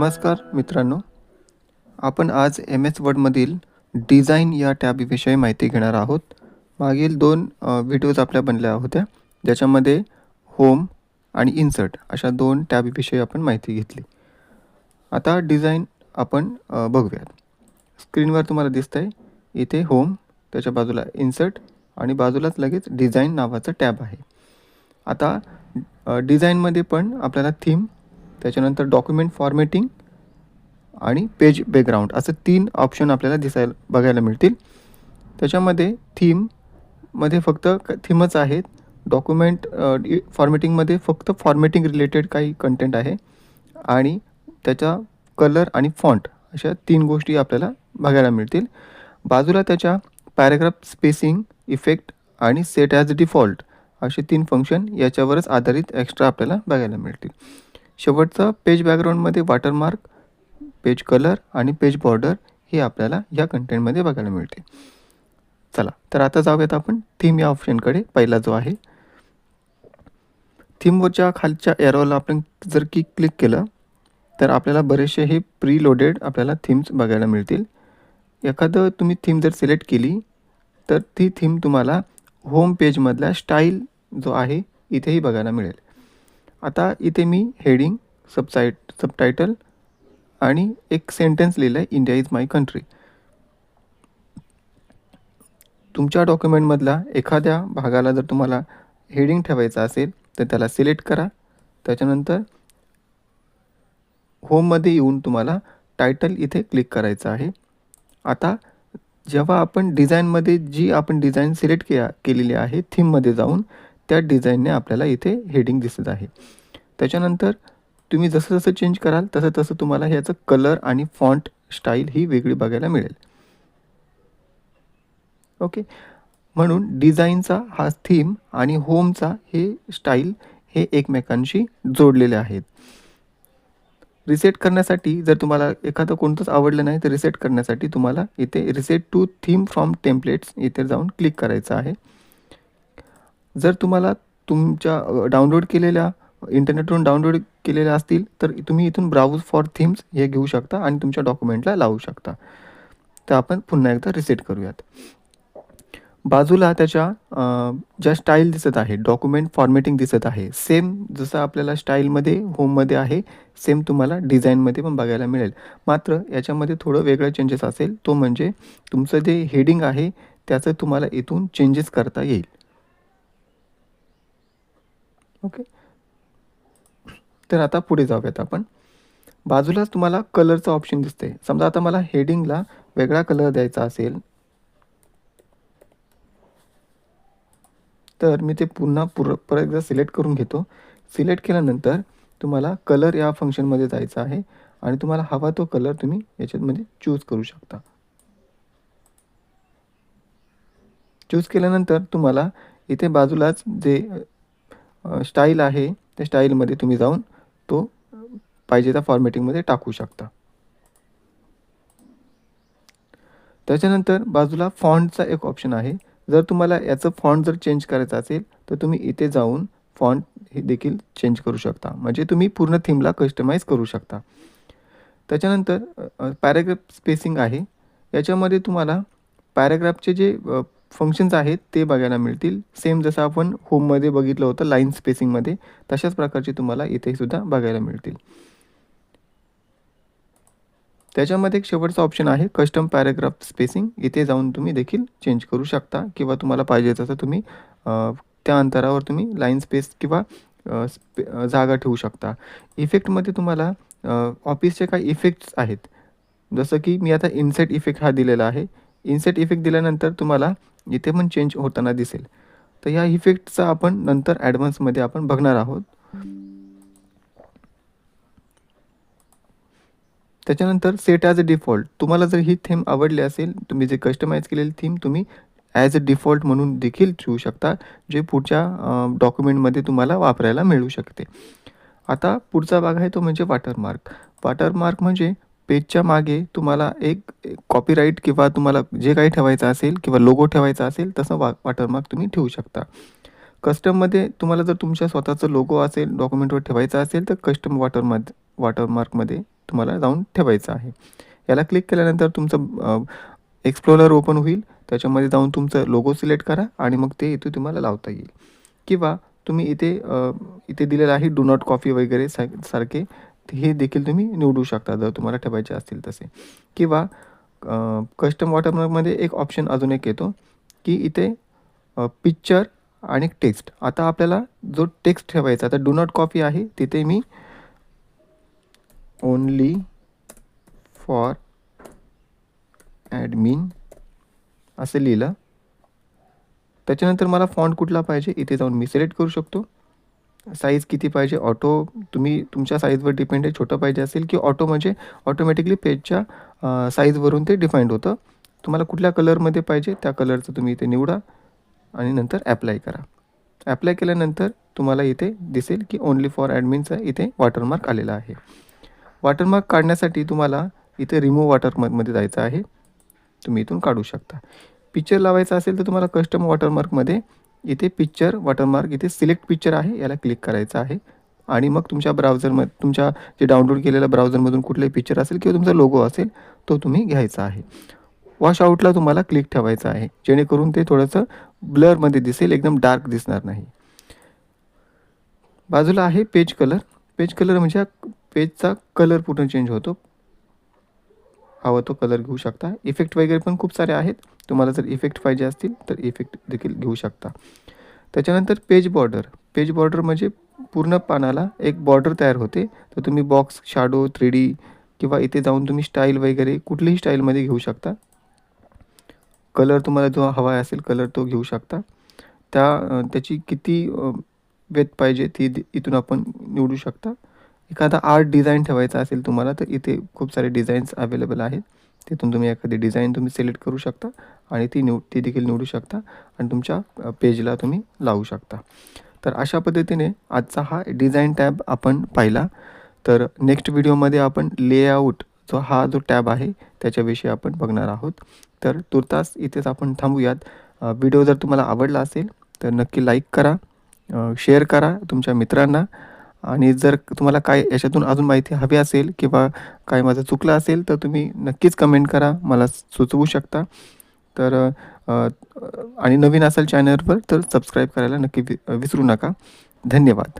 नमस्कार मित्रांनो. आपण आज एम एस वर्डमधील डिझाईन या टॅबविषयी माहिती घेणार आहोत. मागील दोन व्हिडिओज आपल्या बनल्या होत्या. ज्याच्यामध्ये होम आणि इन्सर्ट अशा दोन टॅबविषयी आपण माहिती घेतली. आता डिझाईन आपण बघूयात. स्क्रीनवर तुम्हाला दिसतं आहे इथे होम त्याच्या बाजूला इन्सर्ट आणि बाजूलाच लगेच डिझाईन नावाचं टॅब आहे. आता डिझाईनमध्ये पण आपल्याला थीम त्याच्यानंतर डॉक्युमेंट फॉर्मॅटिंग आणि पेज बॅकग्राऊंड असं तीन ऑप्शन आपल्याला दिसायला बघायला मिळतील. त्याच्यामध्ये थीममध्ये फक्त थीमच आहेत डॉक्युमेंट फॉर्मॅटिंगमध्ये फक्त फॉर्मॅटिंग रिलेटेड काही कंटेंट आहे. आणि त्याचा कलर आणि फॉन्ट अशा तीन गोष्टी आपल्याला बघायला मिळतील. बाजूला त्याच्या पॅराग्राफ स्पेसिंग इफेक्ट आणि सेट ॲज डिफॉल्ट असे तीन फंक्शन याच्यावरच आधारित एक्स्ट्रा आपल्याला बघायला मिळतील. शेवटचा पेज बॅकग्राऊंडमध्ये वॉटरमार्क पेज कलर आणि पेज बॉर्डर हे आपल्याला या कंटेंटमध्ये बघायला मिळते. चला तर आता जाऊयात आपण थीम या ऑप्शनकडे पहिला जो आहे थीमवरच्या खालच्या एरोला आपण जर की क्लिक केलं तर आपल्याला बरेचसे हे प्री लोडेड आपल्याला थीम्स बघायला मिळतील. एखादं तुम्ही थीम जर सिलेक्ट केली तर ती थीम तुम्हाला होम पेजमधल्या स्टाईल जो आहे इथेही बघायला मिळेल. आता इथे मी हेडिंग सबसाईट सबटायटल आणि एक सेंटेन्स लिहिलं आहे इंडिया इज माय कंट्री तुमच्या डॉक्युमेंटमधला एखाद्या भागाला जर तुम्हाला हेडिंग ठेवायचं असेल तर त्याला सिलेक्ट करा. त्याच्यानंतर होममध्ये येऊन तुम्हाला टायटल इथे क्लिक करायचं आहे. आता जेव्हा आपण डिझाईनमध्ये जी आपण डिझाईन सिलेक्ट के केलेली आहे थीममध्ये जाऊन त्या डिझाईनने आपल्याला इथे हेडिंग दिसत आहे. त्याच्यानंतर तुम्ही जसं जसं चेंज कराल तसं तसं तुम्हाला ह्याचं कलर आणि फॉन्ट स्टाईल ही वेगळी बघायला मिळेल. ओके? म्हणून डिझाईनचा हा थीम आणि होमचा हे स्टाईल हे एकमेकांशी जोडलेले आहेत. रिसेट करण्यासाठी जर तुम्हाला एखादं कोणतंच आवडलं नाही तर रिसेट करण्यासाठी तुम्हाला इथे reset to theme from templates इथे जाऊन क्लिक करायचं आहे. जर तुम्हाला तुमच्या डाउनलोड केलेल्या इंटरनेटवरून डाउनलोड केलेल्या असतील तर तुम्ही इथून ब्राउज फॉर थीम्स हे घेऊ शकता आणि तुमच्या डॉक्युमेंटला लावू शकता. तर आपण पुन्हा एकदा रिसेट करूयात. बाजूला त्याच्या ज्या स्टाईल दिसत आहे डॉक्युमेंट फॉर्मॅटिंग दिसत आहे सेम जसं आपल्याला स्टाईलमध्ये होममध्ये आहे सेम तुम्हाला डिझाईनमध्ये पण बघायला मिळेल. मात्र याच्यामध्ये थोडं वेगळं चेंजेस असेल तो म्हणजे तुमचं जे हेडिंग आहे त्याचं तुम्हाला इथून चेंजेस करता येईल. ओके. तर आता पुढे जाऊयात आपण. बाजूलाच तुम्हाला कलरचं ऑप्शन दिसते समजा आता मला हेडिंगला वेगळा कलर द्यायचा असेल. तर मी ते पुन्हा पुर परत एकदा सिलेक्ट करून घेतो. सिलेक्ट केल्यानंतर तुम्हाला कलर या फंक्शनमध्ये जायचं आहे आणि तुम्हाला हवा तो कलर तुम्ही याच्यामध्ये चूज करू शकता. चूज केल्यानंतर तुम्हाला इथे बाजूलाच जे स्टाईल आहे. त्या स्टाईलमध्ये तुम्ही जाऊन तो पाहिजे त्या फॉर्मॅटिंगमध्ये टाकू शकता. त्याच्यानंतर बाजूला फॉन्टचा एक ऑप्शन आहे. जर तुम्हाला याचं फॉन्ट जर चेंज करायचं असेल तर तुम्ही इथे जाऊन फॉन्ट हे देखील चेंज करू शकता. म्हणजे तुम्ही पूर्ण थीमला कस्टमाइज करू शकता. त्याच्यानंतर पॅराग्राफ स्पेसिंग आहे. याच्यामध्ये तुम्हाला पॅराग्राफचे जे फंक्शन्स आहेत ते बघायला मिळतील. सेम जसं आपण होममध्ये बघितलं होतं लाईन स्पेसिंगमध्ये तशाच प्रकारचे तुम्हाला इथे सुद्धा बघायला मिळतील. त्याच्यामध्ये एक शेवटचा ऑप्शन आहे कस्टम पॅराग्राफ स्पेसिंग इथे जाऊन तुम्ही देखील चेंज करू शकता किंवा तुम्हाला पाहिजे तसं तुम्ही त्या अंतरावर तुम्ही लाईन स्पेस किंवा स्पे जागा ठेवू शकता. इफेक्टमध्ये तुम्हाला ऑफिसचे काही इफेक्ट्स आहेत. जसं की मी आता इन्सेट इफेक्ट हा दिलेला आहे. इन्सेट इफेक्ट दिल्यानंतर तुम्हाला इथे पण चेंज होताना दिसेल. तर या इफेक्टचा आपण नंतर ॲडव्हान्समध्ये आपण बघणार आहोत. त्याच्यानंतर सेट ॲज अ डिफॉल्ट तुम्हाला जर ही थीम आवडली असेल तुम्ही जे कस्टमाइज केलेली थीम तुम्ही ॲज अ डिफॉल्ट म्हणून देखील ठेवू शकता जे पुढच्या डॉक्युमेंटमध्ये तुम्हाला वापरायला मिळू शकते. आता पुढचा भाग आहे तो म्हणजे वॉटरमार्क वॉटरमार्क म्हणजे पेजच्या मागे तुम्हाला एक कॉपीराईट किंवा तुम्हाला जे काही ठेवायचं असेल किंवा लोगो ठेवायचा असेल तसं वा वॉटरमार्क तुम्ही ठेवू शकता. कस्टममध्ये तुम्हाला जर तुमच्या स्वतःचं लोगो असेल डॉक्युमेंटवर ठेवायचा असेल तर कस्टम वॉटरमध्ये वॉटरमार्कमध्ये तुम्हाला जाऊन ठेवायचं आहे. याला क्लिक केल्यानंतर तुमचं एक्सप्लोरर ओपन होईल. त्याच्यामध्ये जाऊन तुमचं लोगो सिलेक्ट करा आणि मग ते इथे तुम्हाला लावता येईल. किंवा तुम्ही इथे इथे दिलेलं आहे डू नॉट कॉफी वगैरे सा सारखे. हे देखील तुम्ही निवडू शकता जर तुम्हाला ठेवायचे असतील तसे. किंवा कस्टम वॉटरमार्कमध्ये एक ऑप्शन अजून एक येतो की इथे पिक्चर आणि टेक्स्ट आता आपल्याला जो टेक्स्ट ठेवायचा आता डू नॉट कॉपी आहे तिथे मी ओनली फॉर ॲडमिन असं लिहिलं. त्याच्यानंतर मला फॉन्ट कुठला पाहिजे इथे जाऊन मी सिलेक्ट करू शकतो. साईज किती पाहिजे? ऑटो तुम्ही तुमच्या साईजवर डिपेंड आहे छोटं पाहिजे असेल की ऑटो म्हणजे ऑटोमॅटिकली पेजच्या साईजवरून ते डिफाईंड होतं. तुम्हाला कुठल्या कलरमध्ये पाहिजे त्या कलरचं तुम्ही इथे निवडा आणि नंतर ॲप्लाय करा. ॲप्लाय केल्यानंतर तुम्हाला इथे दिसेल की ओनली फॉर ॲडमिनचा इथे वॉटरमार्क आलेला आहे. वॉटरमार्क काढण्यासाठी तुम्हाला इथे रिमूव्ह वॉटरमार्कमध्ये जायचं आहे. तुम्ही इथून काढू शकता. पिक्चर लावायचा असेल तर तुम्हाला कस्टम वॉटरमार्कमध्ये इथे पिक्चर वॉटरमार्क इथे सिलेक्ट पिक्चर आहे याला क्लिक करायचं आहे. आणि मग तुमच्या ब्राउझरमध्ये तुमच्या जे डाउनलोड केलेल्या ब्राउझरमधून कुठलाही पिक्चर असेल किंवा तुमचा लोगो असेल तो तुम्ही घ्यायचा आहे. वॉश आऊटला तुम्हाला क्लिक ठेवायचं आहे. जेणेकरून ते थोडंसं ब्लरमध्ये दिसेल एकदम डार्क दिसणार नाही. बाजूला आहे पेज कलर पेज कलर म्हणजे पेजचा कलर पूर्ण चेंज होतो. हवा तो कलर घेऊ शकता. इफेक्ट वगैरे पण खूप सारे आहेत. तुम्हाला जर इफेक्ट पाहिजे असतील तर इफेक्ट देखील घेऊ शकता. त्याच्यानंतर पेज बॉर्डर पेज बॉर्डर म्हणजे पूर्ण पानाला एक बॉर्डर तयार होते. तर तुम्ही बॉक्स शॅडो थ्री डी किंवा इथे जाऊन तुम्ही स्टाईल वगैरे कुठलीही स्टाईलमध्ये घेऊ शकता. कलर तुम्हाला जो हवा असेल कलर तो घेऊ शकता. त्या त्याची किती वेत पाहिजे ती दि- इथून आपण निवडू शकता. एखादा आर्ट डिझाईन ठेवायचा असेल तुम्हाला तर इथे खूप सारे डिझाईन्स अवेलेबल आहेत. तिथून तुम्ही एखादी डिझाईन तुम्ही सिलेक्ट करू शकता आणि ती निव ती देखील निवडू शकता आणि तुमच्या पेजला तुम्ही लावू शकता. तर अशा पद्धतीने आजचा हा डिझाईन टॅब आपण पाहिला. तर नेक्स्ट व्हिडिओमध्ये आपण लेआउट जो हा जो टॅब आहे त्याच्याविषयी आपण बघणार आहोत. तर तुर्तास इथेच आपण थांबूयात. व्हिडिओ जर तुम्हाला आवडला असेल तर नक्की लाईक करा शेअर करा तुमच्या मित्रांना आणि जर तुम्हाला काय याच्यातून अजून माहिती हवी असेल किंवा काय माझं चुकलं असेल तर तुम्ही नक्कीच कमेंट करा. मला सुचवू शकता. तर आणि नवीन असेल चॅनलवर तर सबस्क्राईब करायला नक्की वि विसरू नका. धन्यवाद.